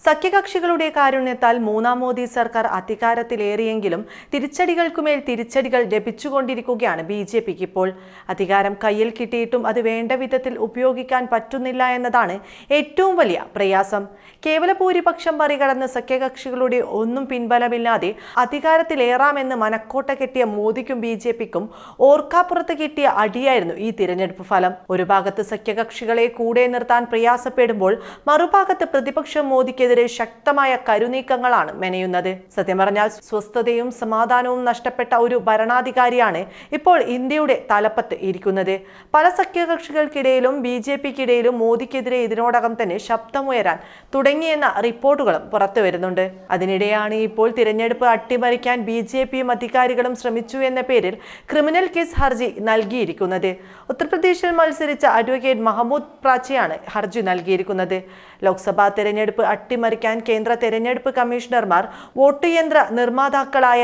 സഖ്യകക്ഷികളുടെ കാരുണ്യത്താൽ മൂന്നാം മോദി സർക്കാർ അധികാരത്തിലേറിയെങ്കിലും തിരിച്ചടികൾക്കുമേൽ തിരിച്ചടികൾ ലഭിച്ചുകൊണ്ടിരിക്കുകയാണ് ബി ജെ പിക്ക് ഇപ്പോൾ അധികാരം കയ്യിൽ കിട്ടിയിട്ടും അത് വേണ്ട വിധത്തിൽ ഉപയോഗിക്കാൻ പറ്റുന്നില്ല എന്നതാണ് ഏറ്റവും വലിയ പ്രയാസം. കേവല ഭൂരിപക്ഷം മറികടന്ന് സഖ്യകക്ഷികളുടെ ഒന്നും പിൻബലമില്ലാതെ അധികാരത്തിലേറാമെന്ന് മനക്കോട്ട കെട്ടിയ മോദിക്കും ബി ജെ പിക്കും ഓർക്കാപ്പുറത്ത് കിട്ടിയ അടിയായിരുന്നു ഈ തിരഞ്ഞെടുപ്പ് ഫലം. ഒരു ഭാഗത്ത് സഖ്യകക്ഷികളെ കൂടെ നിർത്താൻ പ്രയാസപ്പെടുമ്പോൾ മറുഭാഗത്ത് പ്രതിപക്ഷം മോദിക്കെതിരെ ശക്തമായ കരുനീക്കങ്ങളാണ് മെനയുന്നത്. സത്യം പറഞ്ഞാൽ സ്വസ്ഥതയും സമാധാനവും നഷ്ടപ്പെട്ട ഒരു ഭരണാധികാരിയാണ് ഇപ്പോൾ ഇന്ത്യയുടെ തലപ്പത്ത് ഇരിക്കുന്നത്. പല സഖ്യകക്ഷികൾക്കിടയിലും ബി ജെ പിക്കിടയിലും മോദിക്കെതിരെ ഇതിനോടകം തന്നെ ശബ്ദമുയരാൻ തുടങ്ങിയെന്ന റിപ്പോർട്ടുകളും പുറത്തു വരുന്നുണ്ട്. അതിനിടെയാണ് ഇപ്പോൾ തിരഞ്ഞെടുപ്പ് അട്ടിമറിക്കാൻ ബി ജെ പിയും അധികാരികളും ശ്രമിച്ചു എന്ന പേരിൽ ക്രിമിനൽ കേസ് ഹർജി നൽകിയിരിക്കുന്നത്. ഉത്തർപ്രദേശിൽ മത്സരിച്ച അഡ്വക്കേറ്റ് മഹമ്മൂദ് പ്രാച്ചിയാണ് ഹർജി നൽകിയിരിക്കുന്നത്. ലോക്സഭാ തെരഞ്ഞെടുപ്പ് അട്ടിമറിക്കാൻ കേന്ദ്ര തെരഞ്ഞെടുപ്പ് കമ്മീഷണർമാർ വോട്ട് യന്ത്ര നിർമ്മാതാക്കളായ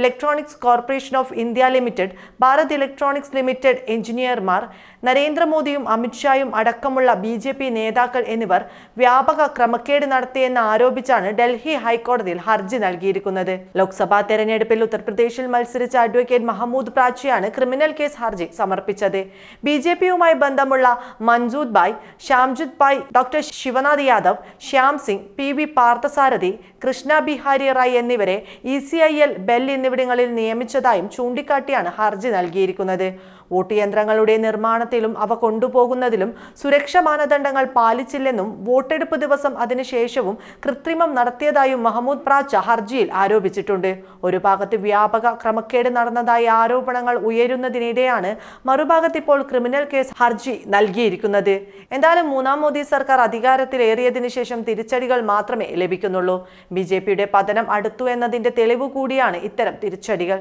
electronics corporation of India limited Bharat electronics limited എഞ്ചിനീയർമാർ നരേന്ദ്രമോദിയും അമിത്ഷായും അടക്കമുള്ള ബി ജെ പി നേതാക്കൾ എന്നിവർ വ്യാപക ക്രമക്കേട് നടത്തിയെന്ന് ആരോപിച്ചാണ് ഡൽഹി ഹൈക്കോടതിയിൽ ഹർജി നൽകിയിരിക്കുന്നത്. ലോക്സഭാ തെരഞ്ഞെടുപ്പിൽ ഉത്തർപ്രദേശിൽ മത്സരിച്ച അഡ്വക്കേറ്റ് മഹമ്മൂദ് പ്രാച്ചിയാണ് ക്രിമിനൽ കേസ് ഹർജി സമർപ്പിച്ചത്. ബി ജെ പിയുമായി ബന്ധമുള്ള Mansood Bhai Shyamjith Bhai doctor Shivnath Yadav Shyam Singh P V Parthasarathy Krishna Bihari Rai എന്നിവരെ E C I L bell എന്നിവിടങ്ങളിൽ നിയമിച്ചതായും ചൂണ്ടിക്കാട്ടിയാണ് ഹർജി നൽകിയിരിക്കുന്നത്. വോട്ട് യന്ത്രങ്ങളുടെ നിർമ്മാണത്തിലും അവ കൊണ്ടുപോകുന്നതിലും സുരക്ഷാ മാനദണ്ഡങ്ങൾ പാലിച്ചില്ലെന്നും വോട്ടെടുപ്പ് ദിവസം അതിനുശേഷവും കൃത്രിമം നടത്തിയതായും മഹമ്മൂദ് പ്രാച്ച ഹർജിയിൽ ആരോപിച്ചിട്ടുണ്ട്. ഒരു ഭാഗത്ത് വ്യാപക ക്രമക്കേട് നടന്നതായി ആരോപണങ്ങൾ ഉയരുന്നതിനിടെയാണ് മറുഭാഗത്ത് ഇപ്പോൾ ക്രിമിനൽ കേസ് ഹർജി നൽകിയിരിക്കുന്നത്. എന്തായാലും മൂന്നാം മോദി സർക്കാർ അധികാരത്തിലേറിയതിനു ശേഷം തിരിച്ചടികൾ മാത്രമേ ലഭിക്കുന്നുള്ളൂ. ബി പതനം അടുത്തു എന്നതിന്റെ തെളിവ് കൂടിയാണ് ഇത്തരം തിരിച്ചടികൾ.